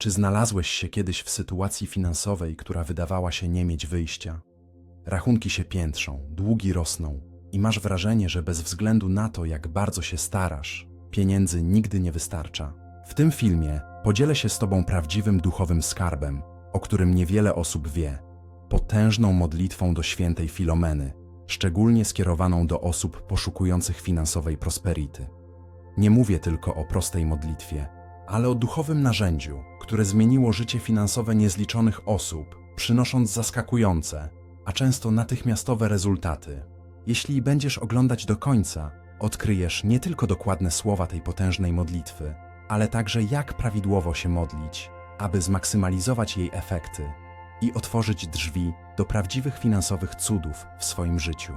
Czy znalazłeś się kiedyś w sytuacji finansowej, która wydawała się nie mieć wyjścia? Rachunki się piętrzą, długi rosną i masz wrażenie, że bez względu na to, jak bardzo się starasz, pieniędzy nigdy nie wystarcza. W tym filmie podzielę się z Tobą prawdziwym duchowym skarbem, o którym niewiele osób wie. Potężną modlitwą do świętej Filomeny, szczególnie skierowaną do osób poszukujących finansowej prosperity. Nie mówię tylko o prostej modlitwie, ale o duchowym narzędziu, które zmieniło życie finansowe niezliczonych osób, przynosząc zaskakujące, a często natychmiastowe rezultaty. Jeśli będziesz oglądać do końca, odkryjesz nie tylko dokładne słowa tej potężnej modlitwy, ale także jak prawidłowo się modlić, aby zmaksymalizować jej efekty i otworzyć drzwi do prawdziwych finansowych cudów w swoim życiu.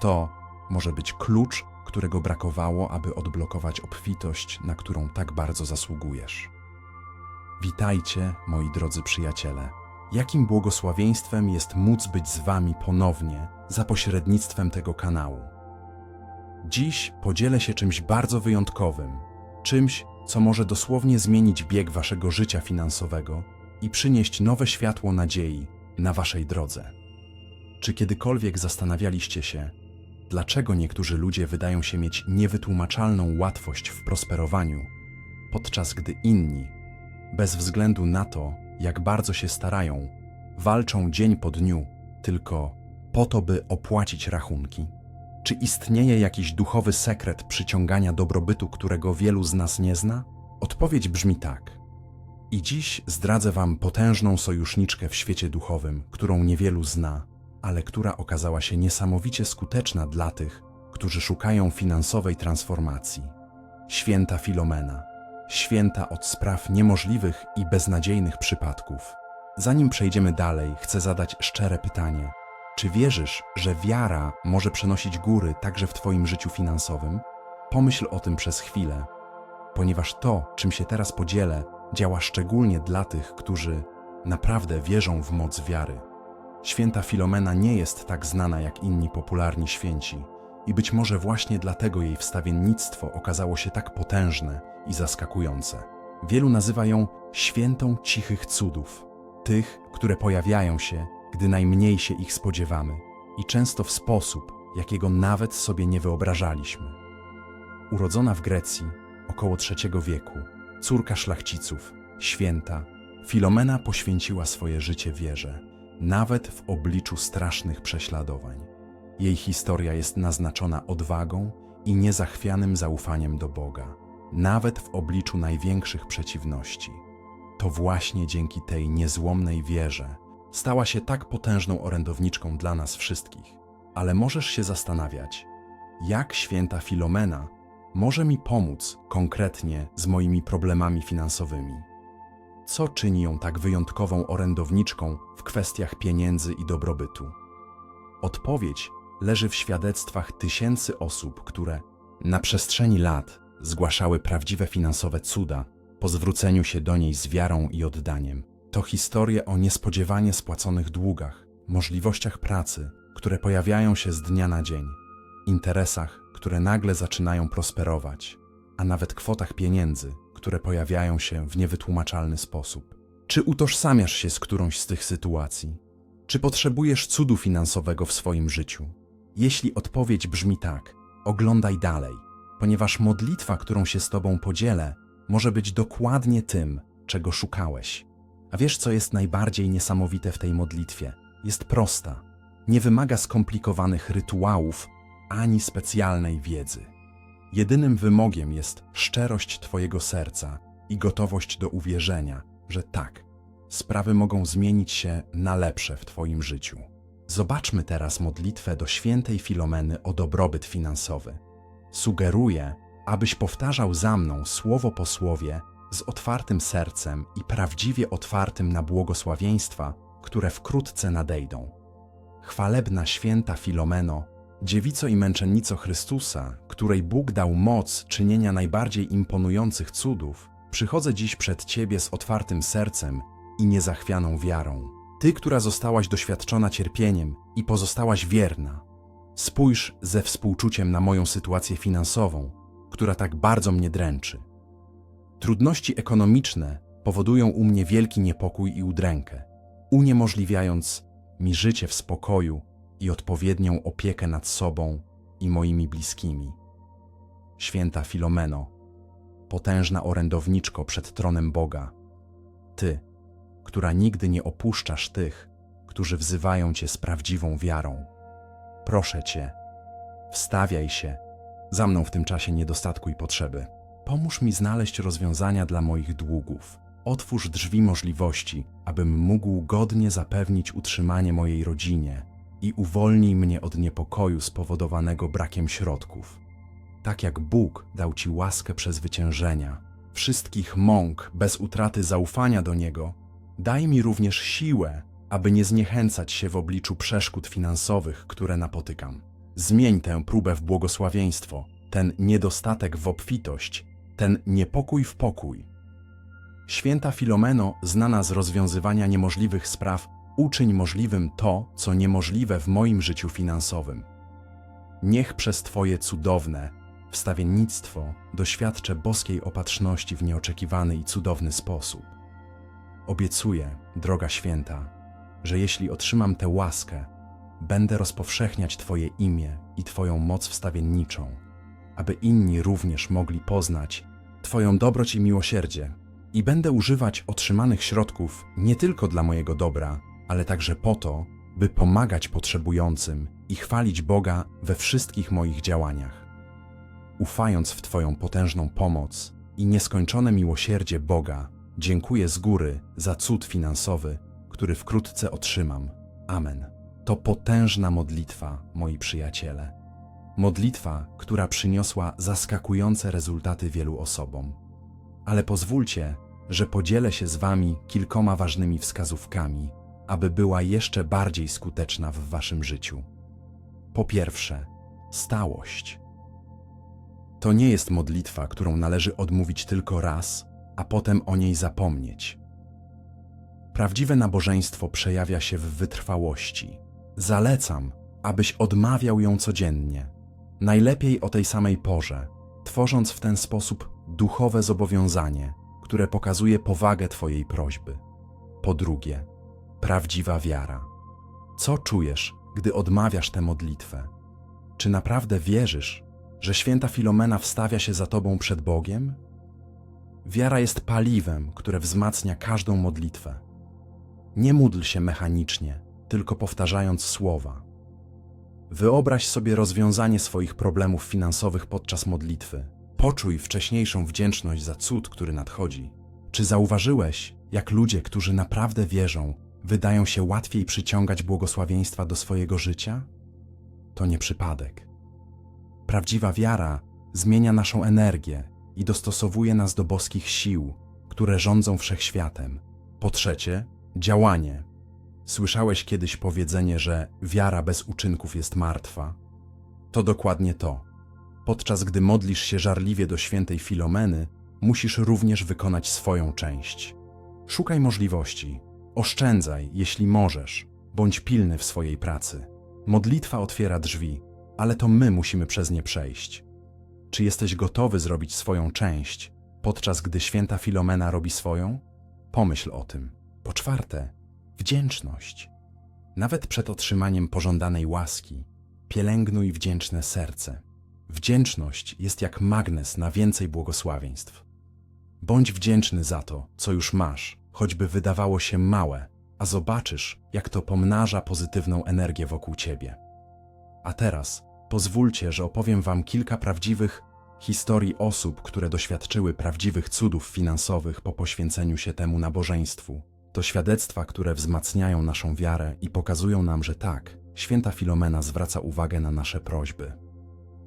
To może być klucz, którego brakowało, aby odblokować obfitość, na którą tak bardzo zasługujesz. Witajcie, moi drodzy przyjaciele. Jakim błogosławieństwem jest móc być z Wami ponownie za pośrednictwem tego kanału. Dziś podzielę się czymś bardzo wyjątkowym, czymś, co może dosłownie zmienić bieg Waszego życia finansowego i przynieść nowe światło nadziei na Waszej drodze. Czy kiedykolwiek zastanawialiście się, dlaczego niektórzy ludzie wydają się mieć niewytłumaczalną łatwość w prosperowaniu, podczas gdy inni, bez względu na to, jak bardzo się starają, walczą dzień po dniu tylko po to, by opłacić rachunki? Czy istnieje jakiś duchowy sekret przyciągania dobrobytu, którego wielu z nas nie zna? Odpowiedź brzmi tak. I dziś zdradzę Wam potężną sojuszniczkę w świecie duchowym, którą niewielu zna, ale która okazała się niesamowicie skuteczna dla tych, którzy szukają finansowej transformacji. Święta Filomena, święta od spraw niemożliwych i beznadziejnych przypadków. Zanim przejdziemy dalej, chcę zadać szczere pytanie. Czy wierzysz, że wiara może przenosić góry także w Twoim życiu finansowym? Pomyśl o tym przez chwilę, ponieważ to, czym się teraz podzielę, działa szczególnie dla tych, którzy naprawdę wierzą w moc wiary. Święta Filomena nie jest tak znana jak inni popularni święci i być może właśnie dlatego jej wstawiennictwo okazało się tak potężne i zaskakujące. Wielu nazywa ją świętą cichych cudów, tych, które pojawiają się, gdy najmniej się ich spodziewamy i często w sposób, jakiego nawet sobie nie wyobrażaliśmy. Urodzona w Grecji około III wieku, córka szlachciców, święta, Filomena poświęciła swoje życie wierze, nawet w obliczu strasznych prześladowań. Jej historia jest naznaczona odwagą i niezachwianym zaufaniem do Boga, nawet w obliczu największych przeciwności. To właśnie dzięki tej niezłomnej wierze stała się tak potężną orędowniczką dla nas wszystkich. Ale możesz się zastanawiać, jak święta Filomena może mi pomóc konkretnie z moimi problemami finansowymi. Co czyni ją tak wyjątkową orędowniczką w kwestiach pieniędzy i dobrobytu? Odpowiedź leży w świadectwach tysięcy osób, które na przestrzeni lat zgłaszały prawdziwe finansowe cuda po zwróceniu się do niej z wiarą i oddaniem. To historie o niespodziewanie spłaconych długach, możliwościach pracy, które pojawiają się z dnia na dzień, interesach, które nagle zaczynają prosperować, a nawet kwotach pieniędzy, które pojawiają się w niewytłumaczalny sposób. Czy utożsamiasz się z którąś z tych sytuacji? Czy potrzebujesz cudu finansowego w swoim życiu? Jeśli odpowiedź brzmi tak, oglądaj dalej, ponieważ modlitwa, którą się z Tobą podzielę, może być dokładnie tym, czego szukałeś. A wiesz, co jest najbardziej niesamowite w tej modlitwie? Jest prosta. Nie wymaga skomplikowanych rytuałów ani specjalnej wiedzy. Jedynym wymogiem jest szczerość Twojego serca i gotowość do uwierzenia, że tak, sprawy mogą zmienić się na lepsze w Twoim życiu. Zobaczmy teraz modlitwę do świętej Filomeny o dobrobyt finansowy. Sugeruję, abyś powtarzał za mną słowo po słowie z otwartym sercem i prawdziwie otwartym na błogosławieństwa, które wkrótce nadejdą. Chwalebna święta Filomeno, dziewico i męczennico Chrystusa, której Bóg dał moc czynienia najbardziej imponujących cudów, przychodzę dziś przed Ciebie z otwartym sercem i niezachwianą wiarą. Ty, która zostałaś doświadczona cierpieniem i pozostałaś wierna, spójrz ze współczuciem na moją sytuację finansową, która tak bardzo mnie dręczy. Trudności ekonomiczne powodują u mnie wielki niepokój i udrękę, uniemożliwiając mi życie w spokoju i odpowiednią opiekę nad sobą i moimi bliskimi. Święta Filomeno, potężna orędowniczko przed tronem Boga, Ty, która nigdy nie opuszczasz tych, którzy wzywają Cię z prawdziwą wiarą. Proszę Cię, wstawiaj się za mną w tym czasie niedostatku i potrzeby. Pomóż mi znaleźć rozwiązania dla moich długów. Otwórz drzwi możliwości, abym mógł godnie zapewnić utrzymanie mojej rodzinie i uwolnij mnie od niepokoju spowodowanego brakiem środków. Tak jak Bóg dał Ci łaskę przezwyciężenia wszystkich mąk bez utraty zaufania do Niego, daj mi również siłę, aby nie zniechęcać się w obliczu przeszkód finansowych, które napotykam. Zmień tę próbę w błogosławieństwo, ten niedostatek w obfitość, ten niepokój w pokój. Święta Filomeno, znana z rozwiązywania niemożliwych spraw, uczyń możliwym to, co niemożliwe w moim życiu finansowym. Niech przez Twoje cudowne wstawiennictwo doświadczę boskiej opatrzności w nieoczekiwany i cudowny sposób. Obiecuję, droga święta, że jeśli otrzymam tę łaskę, będę rozpowszechniać Twoje imię i Twoją moc wstawienniczą, aby inni również mogli poznać Twoją dobroć i miłosierdzie. I będę używać otrzymanych środków nie tylko dla mojego dobra, ale także po to, by pomagać potrzebującym i chwalić Boga we wszystkich moich działaniach. Ufając w Twoją potężną pomoc i nieskończone miłosierdzie Boga, dziękuję z góry za cud finansowy, który wkrótce otrzymam. Amen. To potężna modlitwa, moi przyjaciele. Modlitwa, która przyniosła zaskakujące rezultaty wielu osobom. Ale pozwólcie, że podzielę się z Wami kilkoma ważnymi wskazówkami, aby była jeszcze bardziej skuteczna w Waszym życiu. Po pierwsze, stałość. To nie jest modlitwa, którą należy odmówić tylko raz, a potem o niej zapomnieć. Prawdziwe nabożeństwo przejawia się w wytrwałości. Zalecam, abyś odmawiał ją codziennie, najlepiej o tej samej porze, tworząc w ten sposób duchowe zobowiązanie, które pokazuje powagę Twojej prośby. Po drugie, prawdziwa wiara. Co czujesz, gdy odmawiasz tę modlitwę? Czy naprawdę wierzysz, że święta Filomena wstawia się za Tobą przed Bogiem? Wiara jest paliwem, które wzmacnia każdą modlitwę. Nie módl się mechanicznie, tylko powtarzając słowa. Wyobraź sobie rozwiązanie swoich problemów finansowych podczas modlitwy. Poczuj wcześniejszą wdzięczność za cud, który nadchodzi. Czy zauważyłeś, jak ludzie, którzy naprawdę wierzą, wydają się łatwiej przyciągać błogosławieństwa do swojego życia? To nie przypadek. Prawdziwa wiara zmienia naszą energię i dostosowuje nas do boskich sił, które rządzą wszechświatem. Po trzecie, działanie. Słyszałeś kiedyś powiedzenie, że wiara bez uczynków jest martwa? To dokładnie to. Podczas gdy modlisz się żarliwie do świętej Filomeny, musisz również wykonać swoją część. Szukaj możliwości, oszczędzaj, jeśli możesz, bądź pilny w swojej pracy. Modlitwa otwiera drzwi, ale to my musimy przez nie przejść. Czy jesteś gotowy zrobić swoją część, podczas gdy święta Filomena robi swoją? Pomyśl o tym. Po czwarte, wdzięczność. Nawet przed otrzymaniem pożądanej łaski, pielęgnuj wdzięczne serce. Wdzięczność jest jak magnes na więcej błogosławieństw. Bądź wdzięczny za to, co już masz, choćby wydawało się małe, a zobaczysz, jak to pomnaża pozytywną energię wokół ciebie. A teraz pozwólcie, że opowiem Wam kilka prawdziwych historii osób, które doświadczyły prawdziwych cudów finansowych po poświęceniu się temu nabożeństwu. To świadectwa, które wzmacniają naszą wiarę i pokazują nam, że tak, święta Filomena zwraca uwagę na nasze prośby.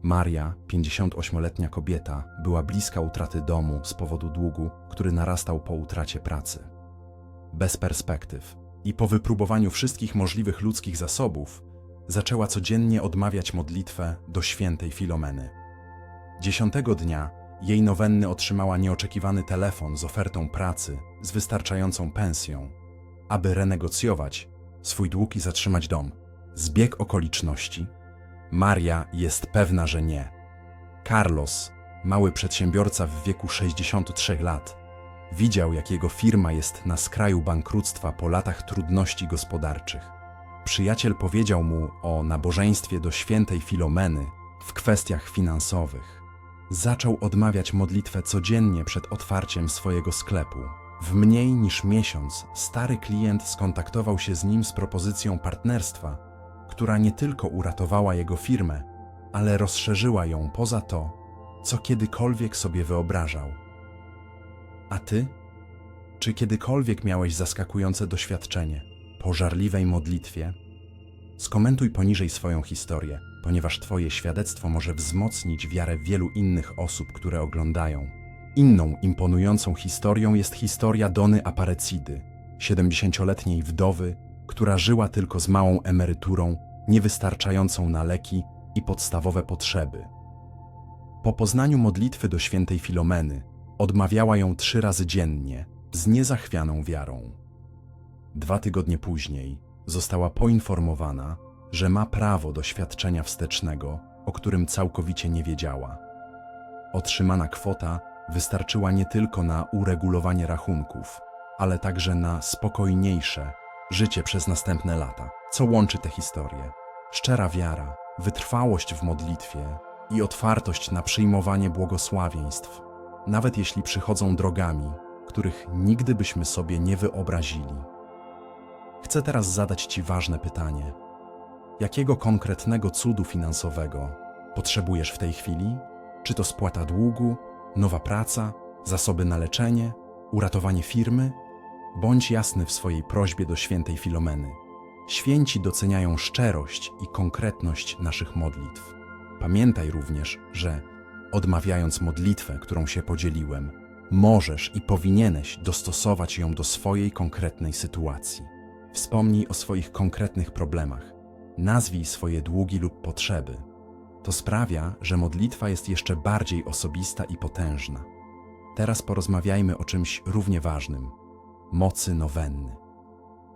Maria, 58-letnia kobieta, była bliska utraty domu z powodu długu, który narastał po utracie pracy. Bez perspektyw i po wypróbowaniu wszystkich możliwych ludzkich zasobów, zaczęła codziennie odmawiać modlitwę do świętej Filomeny. Dziesiątego dnia jej nowenny otrzymała nieoczekiwany telefon z ofertą pracy z wystarczającą pensją, aby renegocjować swój dług i zatrzymać dom. Zbieg okoliczności. Maria jest pewna, że nie. Carlos, mały przedsiębiorca w wieku 63 lat, Widział, jak jego firma jest na skraju bankructwa po latach trudności gospodarczych. Przyjaciel powiedział mu o nabożeństwie do świętej Filomeny w kwestiach finansowych. Zaczął odmawiać modlitwę codziennie przed otwarciem swojego sklepu. W mniej niż miesiąc stary klient skontaktował się z nim z propozycją partnerstwa, która nie tylko uratowała jego firmę, ale rozszerzyła ją poza to, co kiedykolwiek sobie wyobrażał. A ty? Czy kiedykolwiek miałeś zaskakujące doświadczenie po żarliwej modlitwie? Skomentuj poniżej swoją historię, ponieważ Twoje świadectwo może wzmocnić wiarę wielu innych osób, które oglądają. Inną imponującą historią jest historia Dony Aparecidy, 70-letniej wdowy, która żyła tylko z małą emeryturą, niewystarczającą na leki i podstawowe potrzeby. Po poznaniu modlitwy do świętej Filomeny odmawiała ją trzy razy dziennie, z niezachwianą wiarą. Dwa tygodnie później została poinformowana, że ma prawo do świadczenia wstecznego, o którym całkowicie nie wiedziała. Otrzymana kwota wystarczyła nie tylko na uregulowanie rachunków, ale także na spokojniejsze życie przez następne lata. Co łączy te historie? Szczera wiara, wytrwałość w modlitwie i otwartość na przyjmowanie błogosławieństw, nawet jeśli przychodzą drogami, których nigdy byśmy sobie nie wyobrazili. Chcę teraz zadać Ci ważne pytanie. Jakiego konkretnego cudu finansowego potrzebujesz w tej chwili? Czy to spłata długu, nowa praca, zasoby na leczenie, uratowanie firmy? Bądź jasny w swojej prośbie do świętej Filomeny. Święci doceniają szczerość i konkretność naszych modlitw. Pamiętaj również, że odmawiając modlitwę, którą się podzieliłem, możesz i powinieneś dostosować ją do swojej konkretnej sytuacji. Wspomnij o swoich konkretnych problemach. Nazwij swoje długi lub potrzeby. To sprawia, że modlitwa jest jeszcze bardziej osobista i potężna. Teraz porozmawiajmy o czymś równie ważnym mocy nowenny.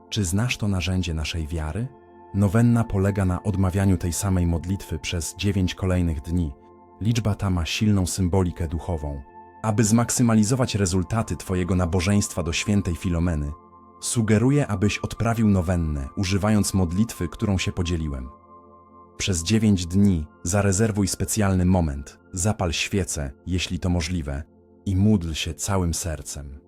Czy znasz to narzędzie naszej wiary? Nowenna polega na odmawianiu tej samej modlitwy przez dziewięć kolejnych dni. Liczba ta ma silną symbolikę duchową. Aby zmaksymalizować rezultaty Twojego nabożeństwa do świętej Filomeny, sugeruję, abyś odprawił nowennę, używając modlitwy, którą się podzieliłem. Przez dziewięć dni zarezerwuj specjalny moment, zapal świecę, jeśli to możliwe, i módl się całym sercem.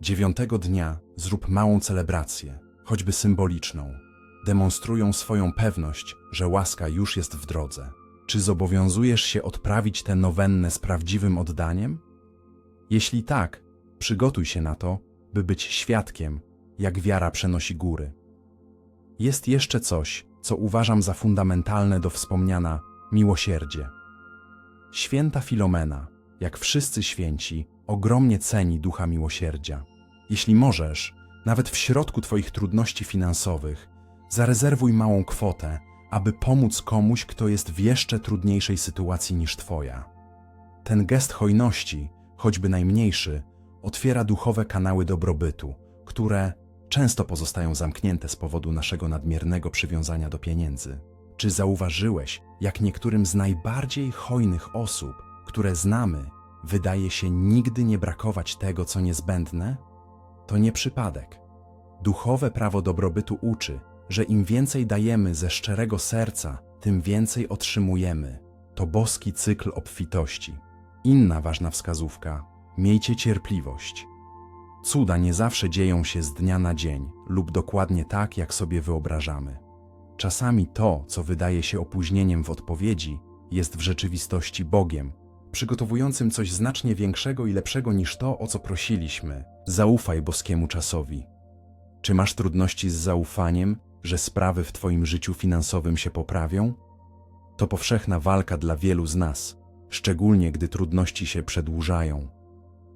Dziewiątego dnia zrób małą celebrację, choćby symboliczną. Demonstrują swoją pewność, że łaska już jest w drodze. Czy zobowiązujesz się odprawić tę nowennę z prawdziwym oddaniem? Jeśli tak, przygotuj się na to, by być świadkiem, jak wiara przenosi góry. Jest jeszcze coś, co uważam za fundamentalne do wspomniana miłosierdzie. Święta Filomena, jak wszyscy święci, ogromnie ceni ducha miłosierdzia. Jeśli możesz, nawet w środku Twoich trudności finansowych, zarezerwuj małą kwotę, aby pomóc komuś, kto jest w jeszcze trudniejszej sytuacji niż Twoja. Ten gest hojności, choćby najmniejszy, otwiera duchowe kanały dobrobytu, które często pozostają zamknięte z powodu naszego nadmiernego przywiązania do pieniędzy. Czy zauważyłeś, jak niektórym z najbardziej hojnych osób, które znamy, wydaje się nigdy nie brakować tego, co niezbędne? To nie przypadek. Duchowe prawo dobrobytu uczy, że im więcej dajemy ze szczerego serca, tym więcej otrzymujemy. To boski cykl obfitości. Inna ważna wskazówka: miejcie cierpliwość. Cuda nie zawsze dzieją się z dnia na dzień lub dokładnie tak, jak sobie wyobrażamy. Czasami to, co wydaje się opóźnieniem w odpowiedzi, jest w rzeczywistości Bogiem, przygotowującym coś znacznie większego i lepszego niż to, o co prosiliśmy. Zaufaj boskiemu czasowi. Czy masz trudności z zaufaniem, że sprawy w Twoim życiu finansowym się poprawią? To powszechna walka dla wielu z nas, szczególnie gdy trudności się przedłużają.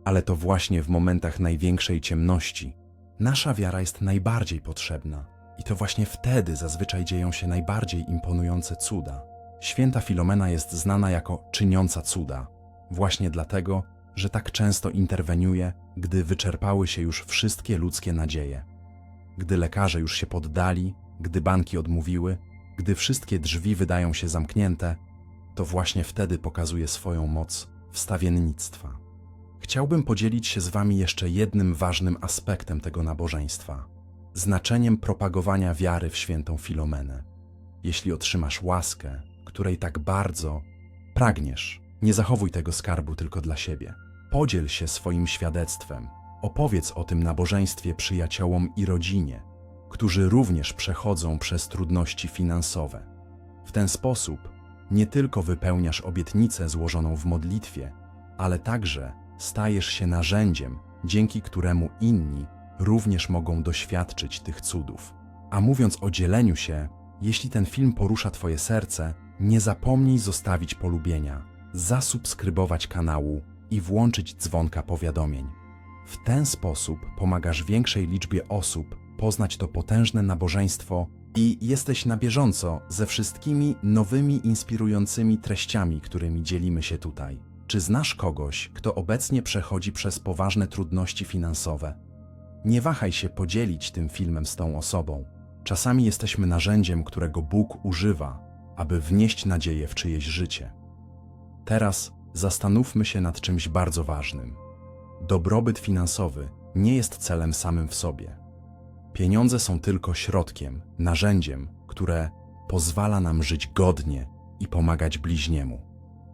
Ale to właśnie w momentach największej ciemności nasza wiara jest najbardziej potrzebna. I to właśnie wtedy zazwyczaj dzieją się najbardziej imponujące cuda. Święta Filomena jest znana jako czyniąca cuda, właśnie dlatego, że tak często interweniuje, gdy wyczerpały się już wszystkie ludzkie nadzieje. Gdy lekarze już się poddali, gdy banki odmówiły, gdy wszystkie drzwi wydają się zamknięte, to właśnie wtedy pokazuje swoją moc wstawiennictwa. chciałbym podzielić się z Wami jeszcze jednym ważnym aspektem tego nabożeństwa znaczeniem propagowania wiary w świętą Filomenę. Jeśli otrzymasz łaskę, której tak bardzo pragniesz, nie zachowuj tego skarbu tylko dla siebie. Podziel się swoim świadectwem. Opowiedz o tym nabożeństwie przyjaciołom i rodzinie, którzy również przechodzą przez trudności finansowe. W ten sposób nie tylko wypełniasz obietnicę złożoną w modlitwie, ale także stajesz się narzędziem, dzięki któremu inni również mogą doświadczyć tych cudów. A mówiąc o dzieleniu się, jeśli ten film porusza Twoje serce, nie zapomnij zostawić polubienia, zasubskrybować kanału i włączyć dzwonka powiadomień. W ten sposób pomagasz większej liczbie osób poznać to potężne nabożeństwo i jesteś na bieżąco ze wszystkimi nowymi, inspirującymi treściami, którymi dzielimy się tutaj. Czy znasz kogoś, kto obecnie przechodzi przez poważne trudności finansowe? Nie wahaj się podzielić tym filmem z tą osobą. Czasami jesteśmy narzędziem, którego Bóg używa, aby wnieść nadzieję w czyjeś życie. Teraz zastanówmy się nad czymś bardzo ważnym. Dobrobyt finansowy nie jest celem samym w sobie. Pieniądze są tylko środkiem, narzędziem, które pozwala nam żyć godnie i pomagać bliźniemu.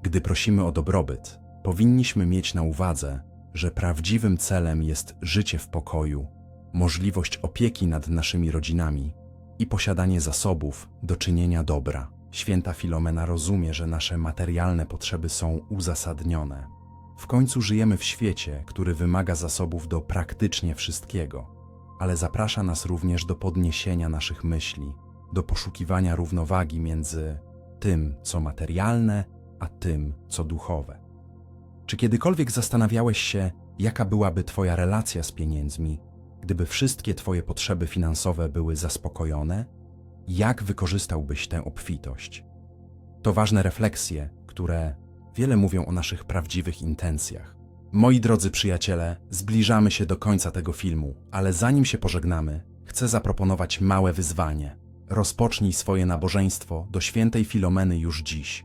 Gdy prosimy o dobrobyt, powinniśmy mieć na uwadze, że prawdziwym celem jest życie w pokoju, możliwość opieki nad naszymi rodzinami i posiadanie zasobów do czynienia dobra. Święta Filomena rozumie, że nasze materialne potrzeby są uzasadnione. W końcu żyjemy w świecie, który wymaga zasobów do praktycznie wszystkiego, ale zaprasza nas również do podniesienia naszych myśli, do poszukiwania równowagi między tym, co materialne, a tym, co duchowe. Czy kiedykolwiek zastanawiałeś się, jaka byłaby Twoja relacja z pieniędzmi, gdyby wszystkie Twoje potrzeby finansowe były zaspokojone? Jak wykorzystałbyś tę obfitość? To ważne refleksje, które wiele mówią o naszych prawdziwych intencjach. Moi drodzy przyjaciele, zbliżamy się do końca tego filmu, ale zanim się pożegnamy, chcę zaproponować małe wyzwanie. Rozpocznij swoje nabożeństwo do świętej Filomeny już dziś.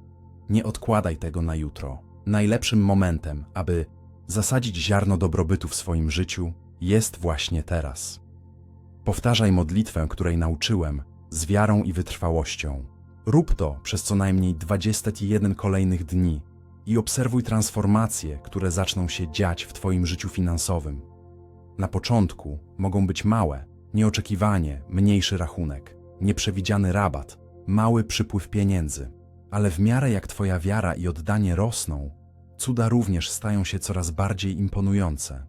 Nie odkładaj tego na jutro. Najlepszym momentem, aby zasadzić ziarno dobrobytu w swoim życiu, jest właśnie teraz. Powtarzaj modlitwę, której nauczyłem, z wiarą i wytrwałością. Rób to przez co najmniej 21 kolejnych dni i obserwuj transformacje, które zaczną się dziać w Twoim życiu finansowym. Na początku mogą być małe, nieoczekiwanie, mniejszy rachunek, nieprzewidziany rabat, mały przypływ pieniędzy, ale w miarę jak Twoja wiara i oddanie rosną, cuda również stają się coraz bardziej imponujące.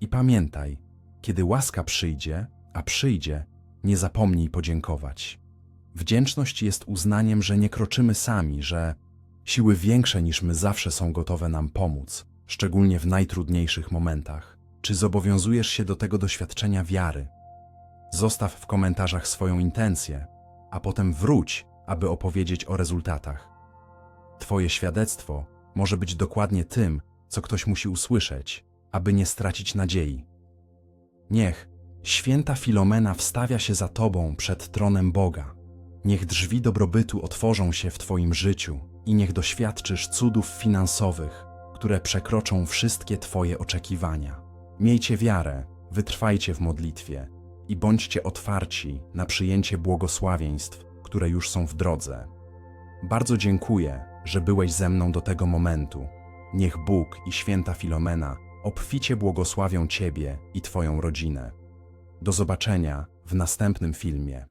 I pamiętaj, kiedy łaska przyjdzie, a przyjdzie, nie zapomnij podziękować. Wdzięczność jest uznaniem, że nie kroczymy sami, że siły większe niż my zawsze są gotowe nam pomóc, szczególnie w najtrudniejszych momentach. Czy zobowiązujesz się do tego doświadczenia wiary? Zostaw w komentarzach swoją intencję, a potem wróć, aby opowiedzieć o rezultatach. Twoje świadectwo może być dokładnie tym, co ktoś musi usłyszeć, aby nie stracić nadziei. Niech święta Filomena wstawia się za Tobą przed tronem Boga. Niech drzwi dobrobytu otworzą się w Twoim życiu i niech doświadczysz cudów finansowych, które przekroczą wszystkie Twoje oczekiwania. Miejcie wiarę, wytrwajcie w modlitwie i bądźcie otwarci na przyjęcie błogosławieństw, które już są w drodze. Bardzo dziękuję, że byłeś ze mną do tego momentu. Niech Bóg i święta Filomena obficie błogosławią Ciebie i Twoją rodzinę. Do zobaczenia w następnym filmie.